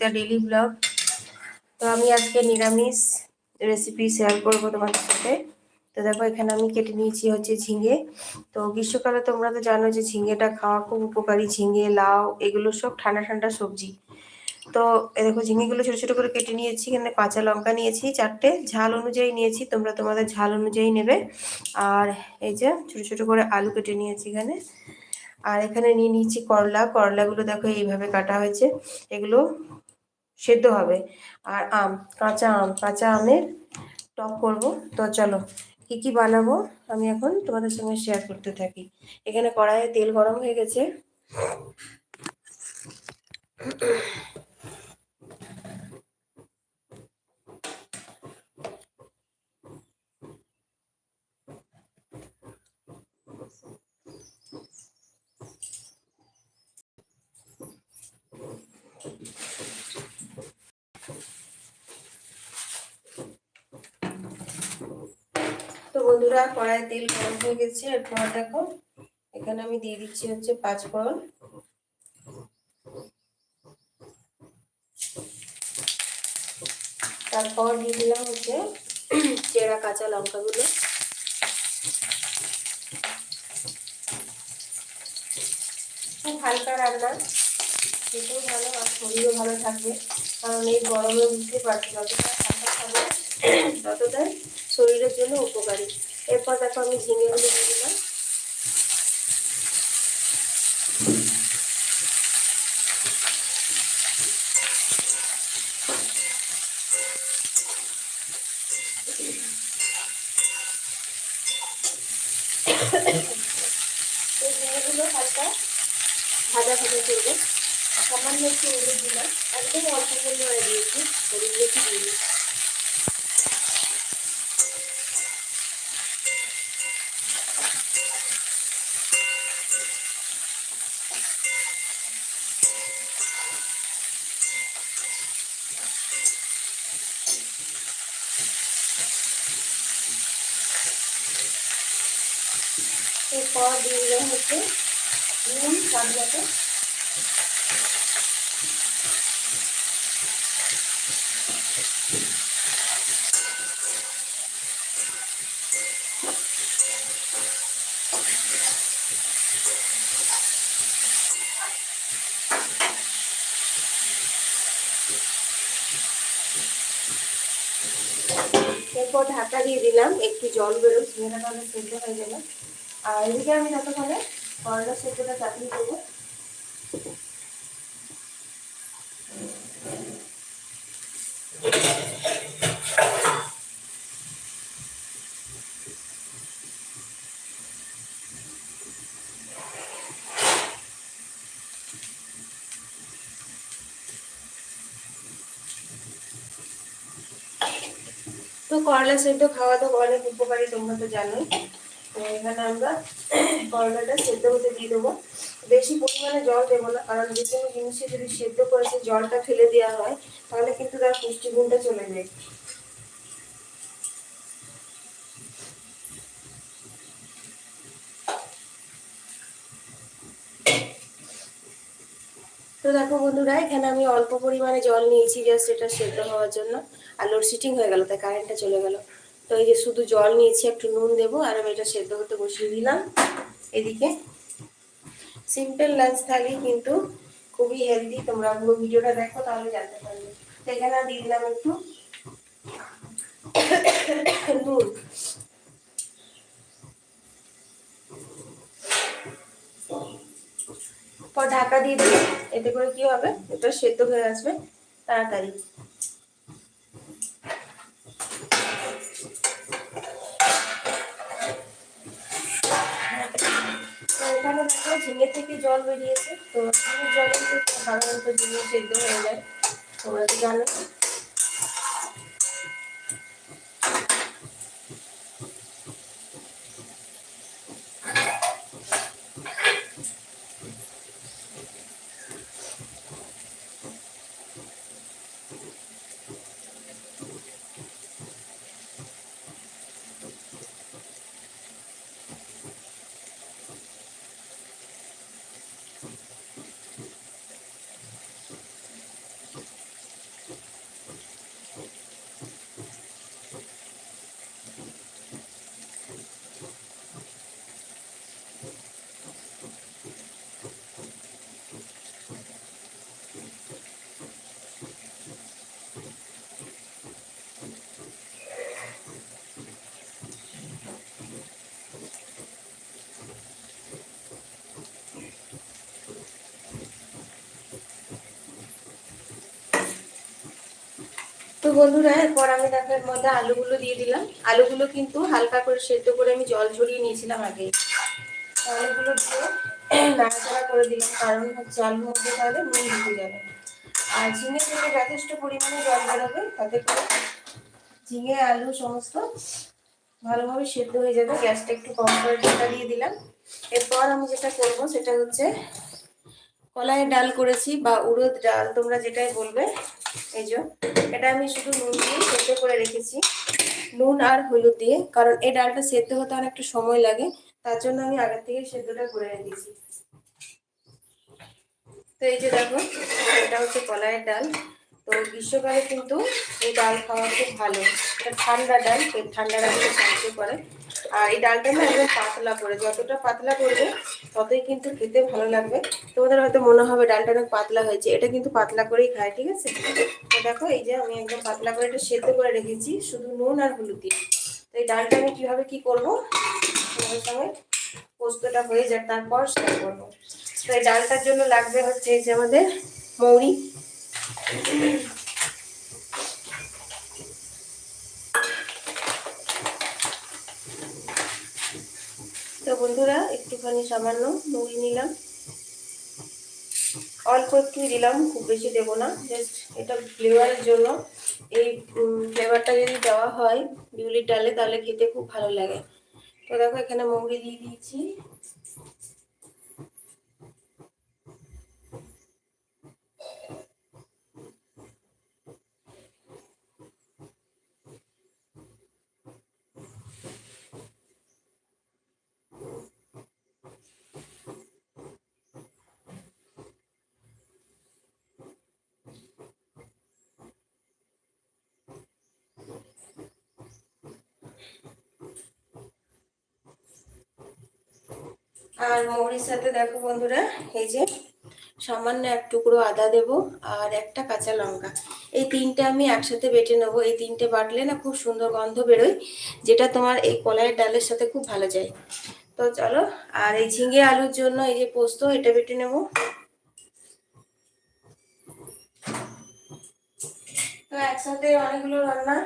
The daily blog তো আমি আজকে নিরামিষ রেসিপি শেয়ার করব তোমাদের সাথে। তো দেখো, এখানে আমি কেটে নিয়েছি হচ্ছে ঝিঙে। তো গ্রীষ্মকালে তোমরা তো জানো যে ঝিঙেটা খাওয়া খুব উপকারী। ঝিঙে, লাউ, এগুলো সব ঠান্ডা ঠান্ডা সবজি। তো দেখো, ঝিঙেগুলো ছোটো ছোটো করে কেটে নিয়েছি। এখানে কাঁচা লঙ্কা নিয়েছি চারটে। ঝাল অনুযায়ী নিয়েছি, তোমরা তোমাদের ঝাল অনুযায়ী নেবে। আর এই যে ছোটো ছোটো করে আলু কেটে নিয়েছি এখানে। আর এখানে নিয়ে নিয়েছি করলা। করলাগুলো দেখো, এইভাবে কাটা হয়েছে। এগুলো সেদ্ধ হবে। আর আম, কাঁচা আম, কাঁচা আমের টক করব। তো চলো, কি কি বানাবো আমি এখন তোমাদের সঙ্গে শেয়ার করতে থাকি। এখানে কড়াইয়ে তেল গরম হয়ে গেছে। বন্ধুরা কড়াই তেল গরম হয়ে গেছে। এরপর দেখো, এখানে আমি দিয়ে দিচ্ছি হচ্ছে পাঁচ ফোড়ন। তারপর দিয়ে দিলাম হচ্ছে চেরা কাঁচা লঙ্কাগুলো। খুব হালকা রান্না, খেতেও ভালো আর শরীরও ভালো থাকবে। কারণ এই গরমে বুঝতে পারছি, যতটা ঠান্ডা খাবে, ততটাই শরীরের জন্য উপকারী। এরপর দেখো আমি ঝিঙেগুলো দিয়ে দিলাম। সামান্য একটু হলুদ দিলাম। একদম অল্প পরিমাণে দিয়েছি হলুদ বেশি দিইনি এরপর দিয়ে দিলাম হচ্ছে নুন স্বাদ মতো এরপর ঢাকা দিয়ে দিলাম, একটু জল বেরো ঝিঙেটা তাহলে সেদ্ধ হয়ে গেল আর এদিকে আমি ততক্ষণে করলা সেদ্ধটা চাপিয়ে দেবো করলা সেদ্ধ, খাওয়া তো অনেক উপকারী, তোমরা তো জানোই। তো এখানে আমরা করলাটা সেদ্ধ হতে দিয়ে দেবো। বেশি পরিমাণে জল দেবো না, কারণ যে কোনো জিনিসে যদি সেদ্ধ করে সেই জলটা ফেলে দেওয়া হয়, তাহলে কিন্তু তার পুষ্টিগুণটা চলে যায়। তো দেখো বন্ধুরা, এখানে আমি অল্প পরিমাণে জল নিয়েছি জাস্ট এটা সেদ্ধ হওয়ার জন্য। আর লোডশেডিং হয়ে গেল, তাই কারেন্টটা চলে গেল। তো এই যে শুধু জল নিয়েছি, একটু নুন দেবো, আর আমি এটা সেদ্ধ হতে বসিয়ে দিলাম এদিকে। সিম্পল লাঞ্চ থালি, কিন্তু খুবই হেলদি তোমরা পুরো ভিডিওটা দেখো, তাহলে জানতে পারবে। তো এখানে দিয়ে দিলাম একটু নুন। পর ঢাকা দিয়ে দিই এতে করে কি হবে? এটা সেদ্ধ হয়ে আসবে তাড়াতাড়ি। এখানে দেখো ঝিঙে থেকে জল বেরিয়েছে। তো জলে সাধারণত ঝিঙে সেদ্ধ হয়ে যায়। তোমরা তো জানো। তো বন্ধুরা, এরপর আমি এর মধ্যে আলুগুলো দিয়ে দিলাম। আলুগুলো কিন্তু হালকা করে সেদ্ধ করে আমি জল ঝরিয়ে নিয়েছিলাম আগে। আলুগুলো দিয়ে নাড়াচাড়া করে দিলাম, কারণ হচ্ছে আলুর মধ্যে তাহলে নুন ঢুকে যাবে। আর ঝিঙে থেকে যথেষ্ট পরিমাণে জল বেরোবে, তাতে করে ঝিঙে, আলু সমস্ত ভালোভাবে সেদ্ধ হয়ে যাবে। গ্যাসটা একটু কম করে ঢাকা দিয়ে দিলাম। এরপর আমি যেটা করব, সেটা হচ্ছে কলাইয়ের ডাল করেছি বা উড়দ ডাল, তোমরা যেটাই বলবে। এই যে, এটা আমি শুধু নুন দিয়ে সেদ্ধ করে রেখেছি। নুন আর হলুদ দিয়ে, কারণ এই ডালটা সেদ্ধ হতে অনেকটা সময় লাগে, তার জন্য আমি আগের থেকে সেদ্ধটা করে রেখেছি। তো এই যে দেখো, এটা হচ্ছে কলাইয়ের ডাল। তো গ্রীষ্মকালে কিন্তু এই ডাল খাওয়া খুব ভালো। এটা ঠান্ডা ডাল ঠান্ডা রাখতে সাহায্য করে। আর এই ডালটা না একদম পাতলা করে, যতটা পাতলা করবে, ততই কিন্তু খেতে ভালো লাগবে। তোমাদের হয়তো মনে হবে ডালটা অনেক পাতলা হয়েছে, এটা কিন্তু পাতলা করেই খায়, ঠিক আছে? তো দেখো, এই যে আমি একদম পাতলা করে এটা সেদ্ধ করে রেখেছি, শুধু নুন আর হলুদ দিয়ে। তো এই ডালটা আমি কীভাবে কী করব? তোমাদের সঙ্গে পোস্তটা হয়ে যায় তারপর শেয়ার করব। তো এই ডালটার জন্য লাগবে হচ্ছে এই যে আমাদের মৌরি তো বন্ধুরা একটুখানি সামান্য মুড়ি নিলাম। অল্প একটু দিলাম, খুব বেশি দেবো না। জাস্ট এটা ফ্লেভারের জন্য। এই ফ্লেভারটা যদি দেওয়া হয় বিউলির ডালে, তাহলে খেতে খুব ভালো লাগে। তো দেখো, এখানে মৌরি দিয়ে দিয়েছি। আর মৌরির সাথে দেখো বন্ধুরা, এই যে সামান্য এক টুকরো আদা দেব আর একটা কাঁচা লঙ্কা। এই তিনটে আমি একসাথে বেটে নেব। এই তিনটে বাটলে না খুব সুন্দর গন্ধ বেরোয়, যেটা তোমার এই কলাইয়ের ডালের সাথে খুব ভালো যায়। তো চলো, আর এই ঝিঙে আলুর জন্য এই যে পোস্ত, এটা বেটে নেব। তো একসাথে অনেকগুলো রান্না,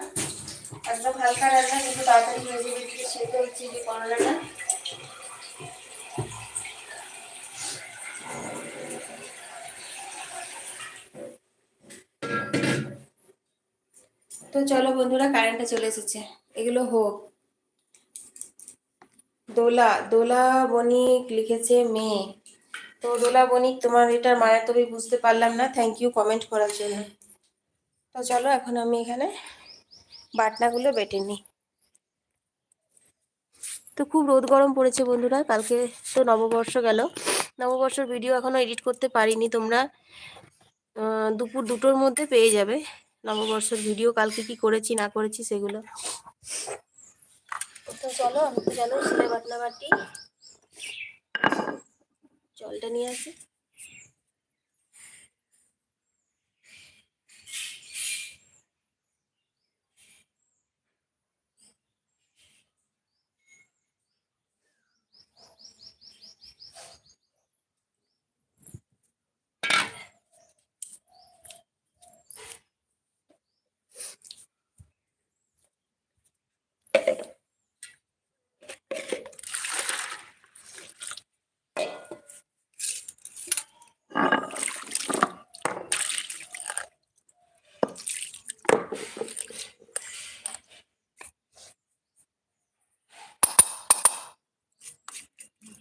একদম হালকা রান্না, কিন্তু তাড়াতাড়ি হয়ে যাবে সেদ্ধ হচ্ছে যে করলাটা। চলো বন্ধুরা কারেন্টটা চলে এসেছে। এগুলো হোক। দোলা দোলা বণিক লিখেছে মেয়ে। তো দোলা বণিক, তোমার এটার মানে তো বুঝতে পারলাম না। থ্যাংক ইউ কমেন্ট করার জন্য। তো চলো, এখন আমি এখানে বাটনাগুলো বেটে নিই। তো খুব রোদ গরম পড়েছে বন্ধুরা, কালকে তো নববর্ষ গেল। নববর্ষর ভিডিও এখনও এডিট করতে পারিনি তোমরা। দুপুর দুটোর মধ্যে পেয়ে যাবে। নববর্ষের ভিডিও কালকে কি করেছি, না করেছি সেগুলো। তো চলো আমি তো জানো সিলে জলটা নিয়ে আসি।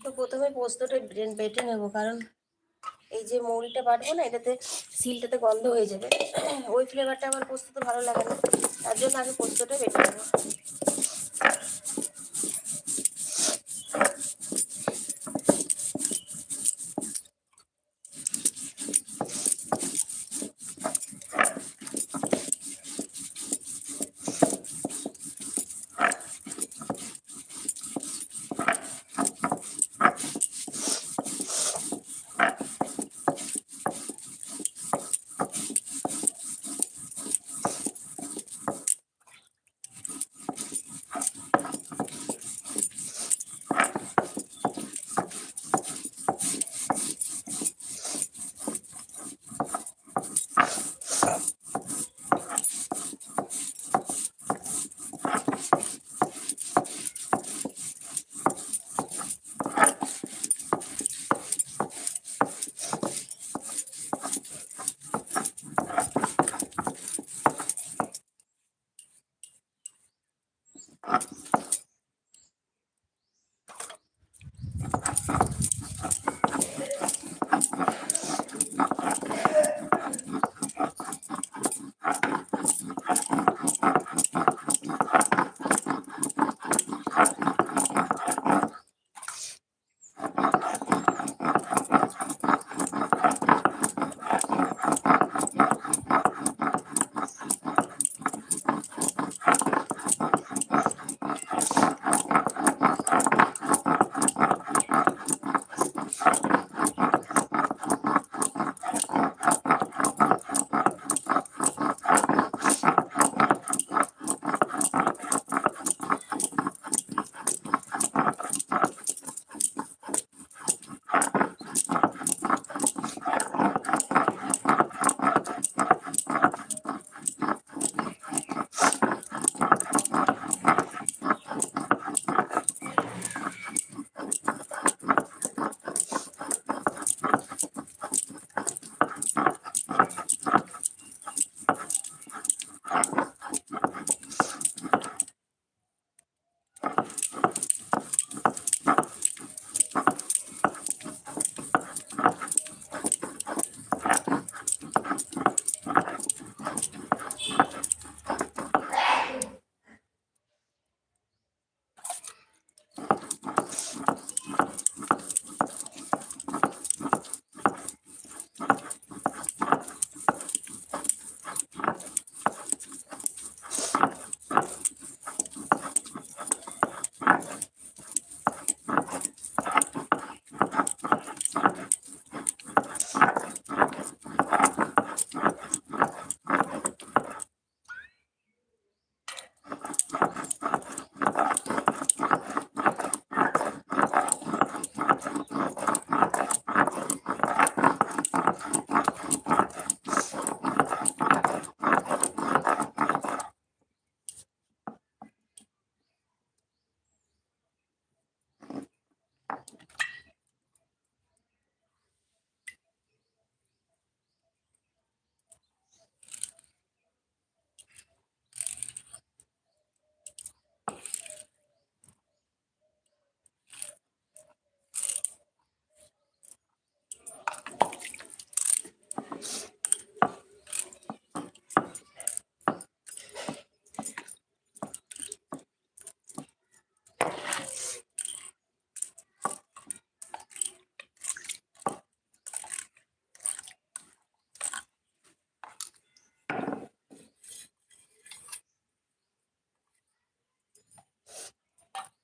তো প্রথমে পোস্তটা বেটে নেব, কারণ এই যে মৌরিটা বাটবো না, এটাতে সিলটাতে গন্ধ হয়ে যাবে। ওই ফ্লেভারটা আমার পোস্ত তো ভালো লাগে না, তার জন্য আগে পোস্তটা বেটে নেব।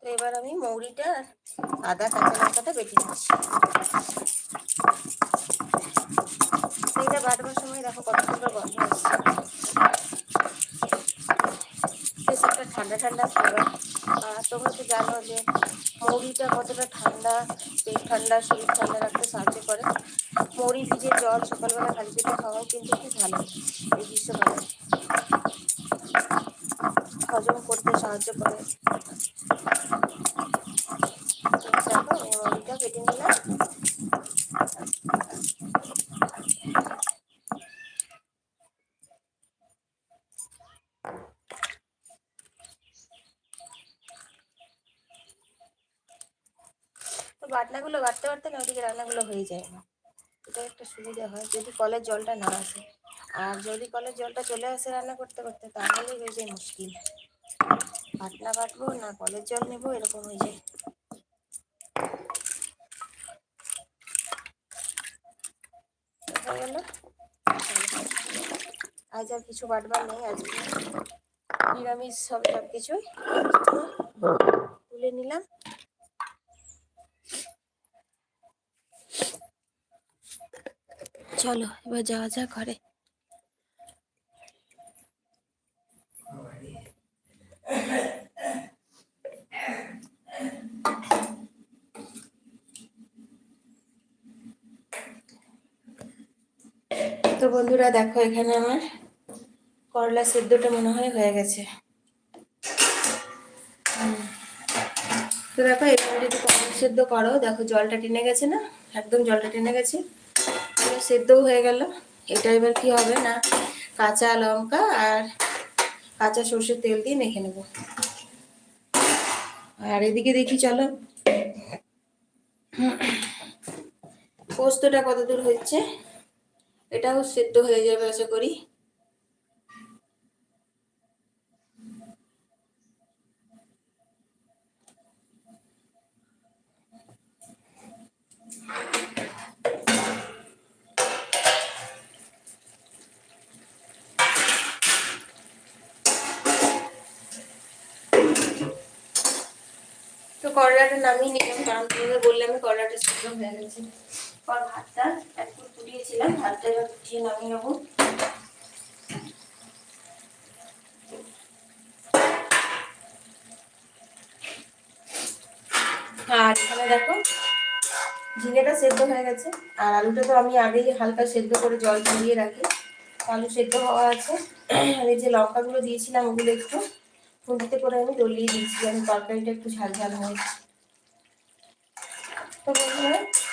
তো এবার আমি মৌরিটা আদা, কাঁচা লঙ্কাটা বেটে নিচ্ছি। এটা বাটবার সময় দেখো কত সুন্দর গন্ধ একটা ঠান্ডা ঠান্ডা খাবার আর তোমরা তো জানো যে মৌরিটা কতটা ঠান্ডা, পেট ঠান্ডা, শরীর ঠান্ডা রাখতে সাহায্য করে। মৌরি ভিজে জল সকালবেলা খালি পেটে খাওয়াও কিন্তু খুব ভালো এই গ্রীষ্মকালে হজম করতে সাহায্য করে দেখো এই মৌরিটা কেটে নিলাম তো বাটনাগুলো বাটতে বাটতে না ওদিকে রান্নাগুলো হয়ে যায় না এটা একটা সুবিধা হয় যদি কলের জলটা না আসে। আর যদি কলের জলটা চলে আসে রান্না করতে করতে তাহলে হয়ে যায় মুশকিল। বাটনা বাটবো, না কলের জল নেব, এরকম হয়ে যায়। আজ আর কিছু বাটবার নেই, আজকে নিরামিষ সব সব কিছুই তুলে নিলাম। চলো, এবার যাওয়া যাক ঘরে। তো বন্ধুরা, দেখো এখানে আমার করলা সেদ্ধটা মনে হয় হয়ে গেছে। তো দেখো এখানে যদি করলা সেদ্ধ করো, দেখো জলটা টেনে গেছে না? একদম জলটা টেনে গেছে। সেদ্ধও হয়ে গেল। এটা এবার কি হবে না? কাঁচা লঙ্কা আর কাঁচা সর্ষের তেল দিয়ে মেখে নেব। আর এদিকে দেখি, চলো। পোস্তটা কত দূর হচ্ছে এটাও সেদ্ধ হয়ে যাবে, আশা করি। করলাটা নামিয়ে নিলাম, কারণ তোমাদের বললাম আমি করলাটা সিদ্ধ হয়ে গেছে। আর ভাতটা একটু ফুটিয়েছিলাম, ভাতটা এবার ফুটিয়ে নামিয়ে নেব। আর এখানে দেখো, ঝিঙেটা সেদ্ধ হয়ে গেছে, আর আলুটা তো আমি আগেই হালকা সেদ্ধ করে জল ঝরিয়ে রাখি। আলু সেদ্ধ হওয়া আছে, আর এই যে লঙ্কাগুলো দিয়েছিলাম ওগুলো একটু খুন্তিতে করে আমি দলিয়ে দিয়েছি, আমি তরকারিটা একটু ঝাল ঝাল হয়েছে তো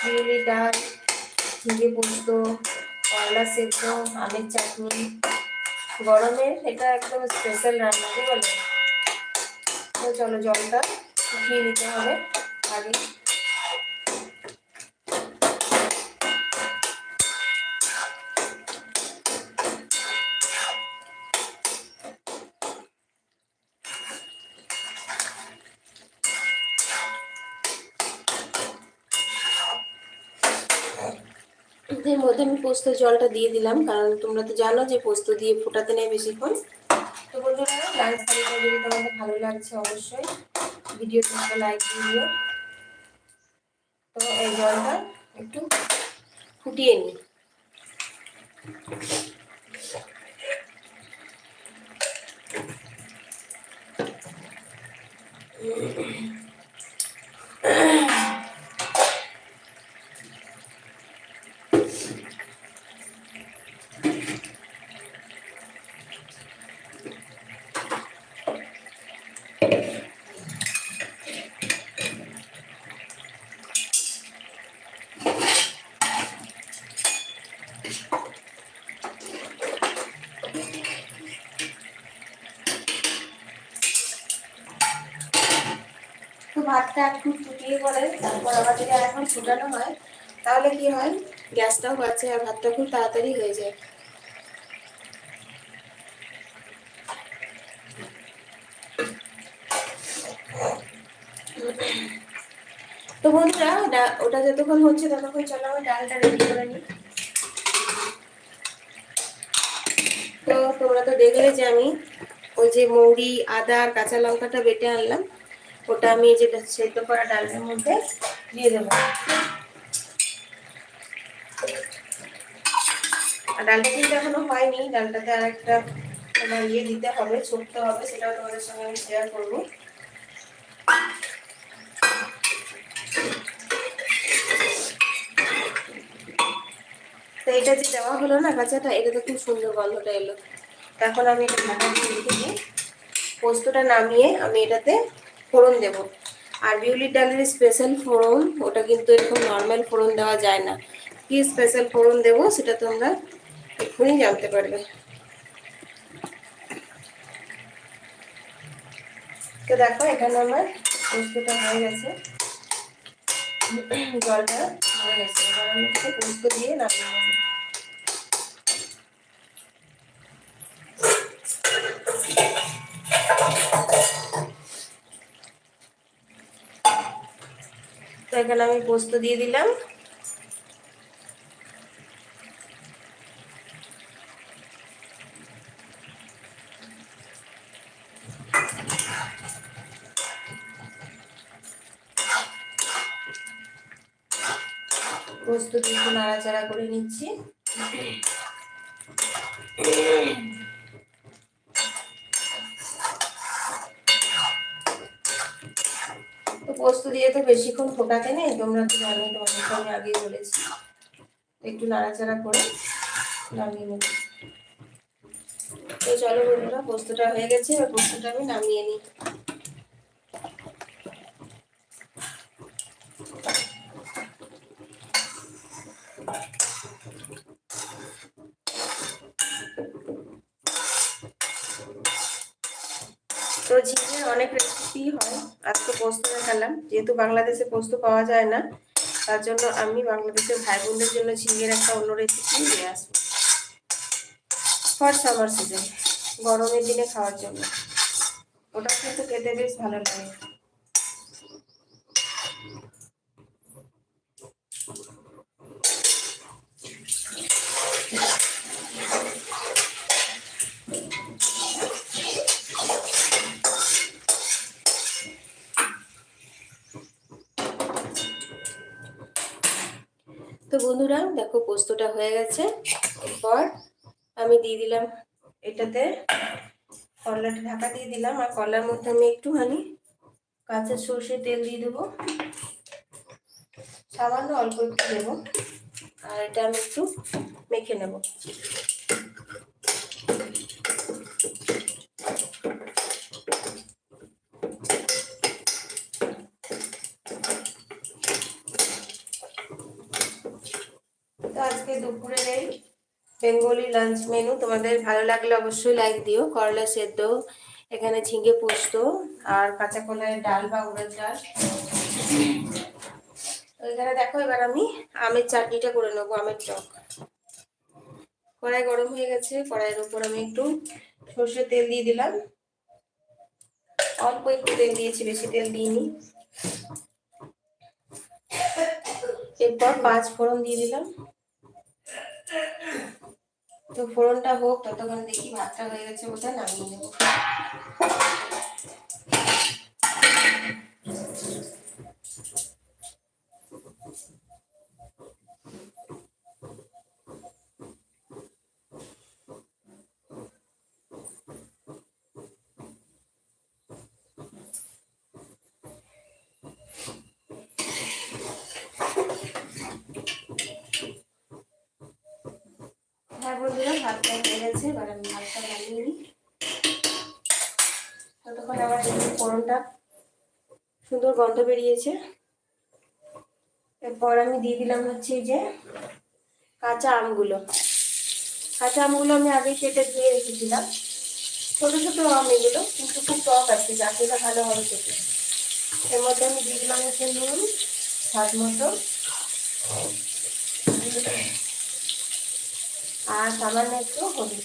বিউলি ডাল ঝিঙে পোস্ত, করলা সেদ্ধ, আমের চাটনি, গরমে এটা একদম স্পেশাল রান্না বলে? তো চলো জলটা উঠিয়ে নিতে হবে আগে। মধ্যে আমি পোস্ত জলটা দিয়ে দিলাম, কারণ তোমরা তো জানো যে পোস্ত দিয়ে ফোটাতে নেই বেশিক্ষণ। তো বন্ধুরা লাইক সারিটা যদি তোমাদের ভালো লাগছে অবশ্যই, ভিডিওতে একটা লাইক দিয়ে দিও। তো এই জলটা একটু ফুটিয়ে নিই। তো ভাতটা একটু ফুটিয়ে পরে তারপর আবার যদি এখন ফুটানো হয়। তাহলে কি হয়? গ্যাসটাও বাঁচে আর ভাতটা খুব তাড়াতাড়ি হয়ে যায়। তো বন্ধুরা ওটা যতক্ষণ হচ্ছে ততক্ষণ চলো আমি ডালটা রেডি করে নিই। তো তোমরা তো দেখলে যে আমি ওই যে মৌরি, আদা আর কাঁচা লঙ্কাটা বেটে আনলাম। ওটা আমি এই যে সেদ্ধ করা ডালের মধ্যে দিয়ে দেবো। আর ডালটা কিন্তু এখনও হয়নি, ডালটাতে আর একটা তোমার ইয়ে দিতে হবে, ছুটতে হবে, সেটাও তোমাদের সঙ্গে আমি শেয়ার করব। তো এটা যে দেওয়া হলো না কাঁচাটা এটাতে খুব সুন্দর গন্ধটা এলো। এখন আমি এটা ঢাকা দিয়ে দিই। পোস্তটা নামিয়ে আমি এটাতে ফোড়ন দেব। আর বিউলির ডালের স্পেশাল ফোড়ন, ওটা কিন্তু এরকম নর্মাল ফোড়ন দেওয়া যায় না। কি স্পেশাল ফোড়ন দেব সেটা তোমরা এক্ষুনি জানতে পারবে। তো দেখো, এখানে আমার পোস্তটা হয়ে গেছে। জলটা হয়ে গেছে। এবার পোস্ত দিয়ে নামিয়ে এখানে আমি পোস্ত দিয়ে দিলাম। পোস্ত দিয়ে নাড়াচাড়া করে নিচ্ছি তো পোস্ত দিয়ে তো বেশিক্ষণ ফোটাতে নেই, তোমরা তো জানো তোমাদের সঙ্গে আগেই বলেছি। একটু নাড়াচাড়া করে নামিয়ে নেব। তো চলো বন্ধুরা, পোস্তটা হয়ে গেছে, এবার পোস্তটা আমি নামিয়ে নিই তো ঝিঙের অনেক রেসিপি হয়। আজকে পোস্ত দেখালাম। যেহেতু বাংলাদেশে পোস্ত পাওয়া যায় না, তার জন্য আমি বাংলাদেশের ভাই বোনদের জন্য ঝিঙের একটা অন্য রেসিপি নিয়ে আসব। ফর সামার সিজন গরমের দিনে খাওয়ার জন্য। ওটা কিন্তু খেতে বেশ ভালো লাগে। তো বন্ধুরা, দেখো পোস্তটা হয়ে গেছে। এরপর আমি দিয়ে দিলাম এটাতে কলাটা ঢাকা দিয়ে দিলাম। আর কলার মধ্যে আমি একটুখানি কাঁচা সর্ষে তেল দিয়ে দেবো। সামান্য অল্প একটু দেবো। আর এটা আমি একটু মেখে নেব তো আজকে দুপুরের এই বেঙ্গলি লাঞ্চ মেনু তোমাদের ভালো লাগলে অবশ্যই লাইক দিও। করলা সেদ্ধ, এখানে ঝিঙে পোস্ত, আর কাঁচা কলার ডাল বা উড়ের ডাল। এখানে দেখো, এবার আমি আমের চাটনিটা করে নেব, আমের টক কড়াই গরম হয়ে গেছে, কড়াইয়ের উপর আমি একটু সর্ষের তেল দিয়ে দিলাম। অল্প একটু তেল দিয়েছি, বেশি তেল দিইনি। এরপর পাঁচ ফোড়ন দিয়ে দিলাম। তো ফোড়নটা হোক ততক্ষণ দেখি ভাতটা হয়ে গেছে ওটা নামিয়ে নেব। বন্ধুরা, ভাতটা হয়ে গেছে, এবার আমি ভাতটা নামিয়ে নিই। ততক্ষণ আমার এই সুন্দর গন্ধ বেরিয়েছে। এরপর আমি দিয়ে দিলাম হচ্ছে যে কাঁচা আমগুলো। কাঁচা আমগুলো আমি আগে কেটে ধুয়ে রেখেছিলাম। ছোটো ছোটো আম এগুলো, কিন্তু খুব টক আছে চাটনিটা ভালো হবে খেতে। এর মধ্যে আমি দিয়ে দিলাম হচ্ছে নুন, স্বাদ মতো। আর সামান্য একটু হলুদ।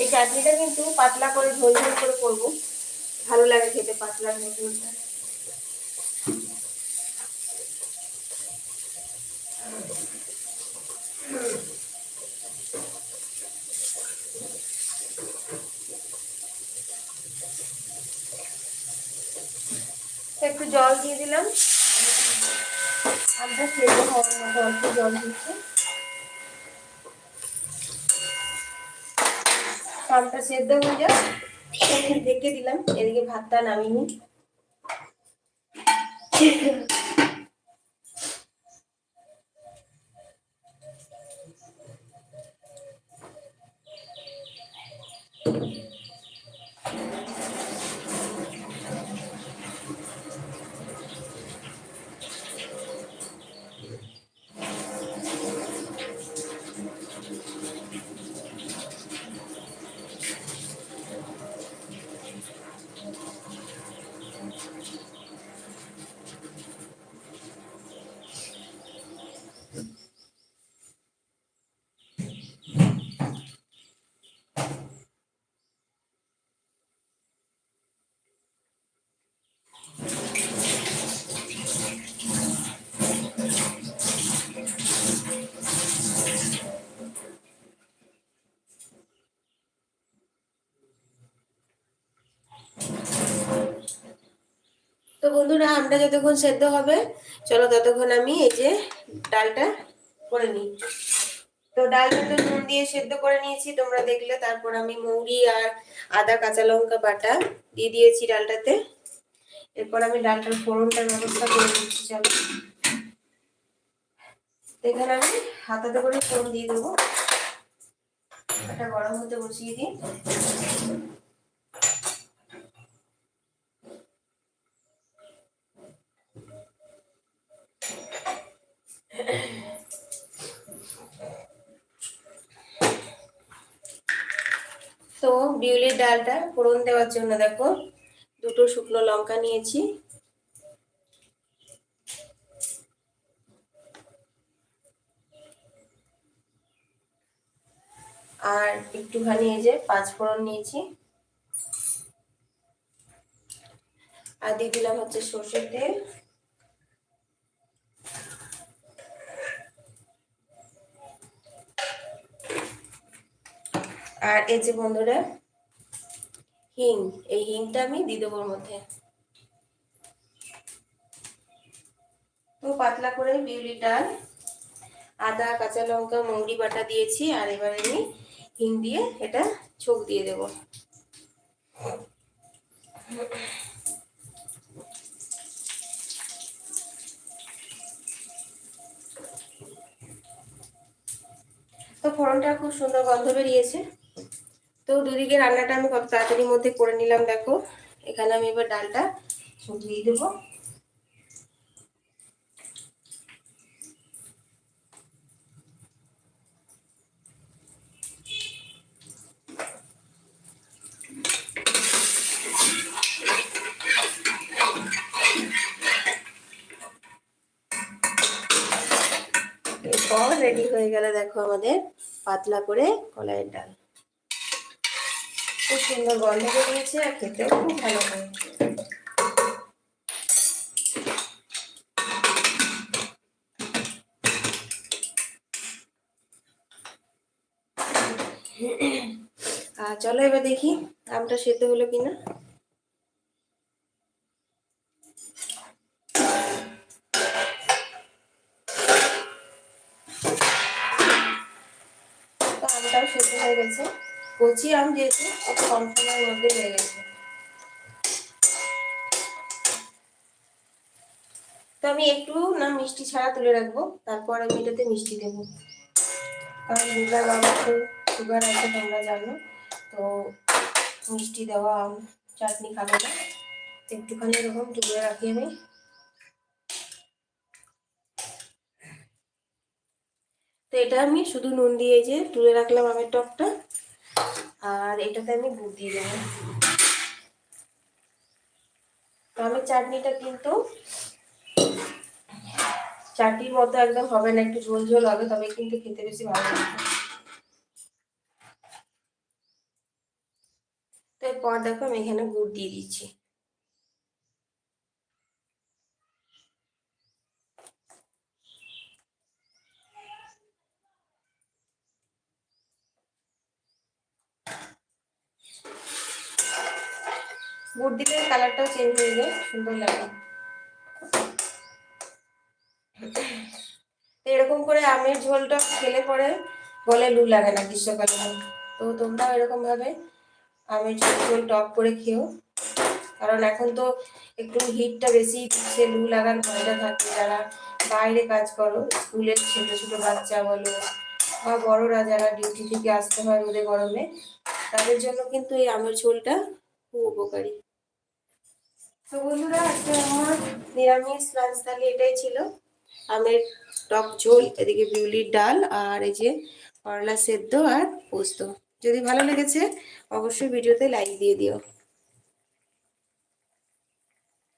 এই চাটনিটা কিন্তু পাতলা করে ঝোল ঝোল করে করব। ভালো লাগে খেতে পাতলা ঝোল ঝোলটা একটু জল দিয়ে দিলাম। আমটা সেদ্ধ হওয়ার মতো অল্প জল দিচ্ছি। আমটা সেদ্ধ হয়ে যাক। দেখে দিলাম। এদিকে ভাতটা নামিয়ে নিই। তো বন্ধুরা, আমরা যতক্ষণ সেদ্ধ হবে, চলো ততক্ষণ আমি এই যে ডালটা করে নিই। তো ডালটা তো নুন দিয়ে সেদ্ধ করে নিয়েছি, তোমরা দেখলে। তারপর আমি মৌরি আর আদা, কাঁচা লঙ্কা বাটা দিয়ে দিয়েছি ডালটাতে। এরপর আমি ডালটার ফোড়নটার ব্যবস্থা করে দিচ্ছি চলো। এখানে আমি হাতাতে করে ফোড়ন দিয়ে দেবো। এটা গরম হতে বসিয়ে দিই। তো বিউলির ডালটা ফোড়ন দেওয়ার জন্য দেখো। দুটো শুকনো লঙ্কা নিয়েছি। আর একটুখানি এই যে পাঁচ ফোড়ন নিয়েছি। আর দিয়ে দিলাম হচ্ছে সর্ষের তেল। আর এই যে বন্ধুরা, হিং, এই হিংটা আমি দিয়ে দেবো মধ্যে। তো পাতলা করে বিউলি ডাল, আদা, কাঁচা লঙ্কা মৌরি বাটা দিয়েছি, আর এবার আমি হিং দিয়ে এটা ছোক দিয়ে দেব। তো ফোড়নটা খুব সুন্দর গন্ধ বেরিয়েছে। তো দুদিকে রান্নাটা আমি কত তাড়াতাড়ির মধ্যে করে নিলাম, দেখো। এখানে আমি এবার ডালটা দিয়ে দেবো। এরপর রেডি হয়ে গেলে, দেখো আমাদের পাতলা করে কলাইয়ের ডাল। খুব সুন্দর গন্ধ বেরিয়েছে আর খেতেও খুব ভালো হয় আর চলো এবার দেখি আমটা সেদ্ধ হলো কিনা। আমটাও সেদ্ধ হয়ে গেছে। কচি আম যেহেতু কত কম সময়ের মধ্যে হয়ে গেছে। তো আমি একটু না মিষ্টি ছাড়া তুলে রাখব, তারপর আমি এটাতে মিষ্টি দেবো। কারণ বাবার তো সুগার আছে, তোমরা জানো। তো মিষ্টি দেওয়া আম, চাটনি খাবে না। একটুখানি এরকম তুলে রাখি আমি। তো এটা আমি শুধু নুন দিয়ে যে তুলে রাখলাম আমের টকটা। আর এটাতে আমি গুড় দিয়ে দেবো। আমের চাটনিটা কিন্তু চাটনির মতো একদম হবে না, একটু ঝোল ঝোল হবে, তবে কিন্তু খেতে বেশি ভালো লাগবে তো এরপর দেখো আমি এখানে গুড় দিয়ে দিচ্ছি। গুড় দিলে কালারটাও চেঞ্জ হয়ে যায়, সুন্দর লাগে। এরকম করে আমের ঝোলটা খেলে পরে গলে লু লাগে না গ্রীষ্মকালে তো তোমরাও এরকম ভাবে আমের ঝোল টক করে খেও। কারণ এখন তো একটু হিটটা বেশি দিচ্ছে লু লাগার ভয়টা থাকে। যারা বাইরে কাজ করো, স্কুলের ছোট ছোট বাচ্চা বলো বা বড়রা যারা ডিউটি থেকে আসতে হয় রোদে গরমে, তাদের জন্য কিন্তু এই আমের ঝোলটা খুব উপকারী। তো বন্ধুরা আজকে আমার নিরামিষ লাঞ্চ এটাই ছিল। আমের টক ঝোল এদিকে বিউলির ডাল আর এই যে করলা সেদ্ধ আর পোস্ত। যদি ভালো লেগেছে অবশ্যই ভিডিওতে লাইক দিয়ে দিও।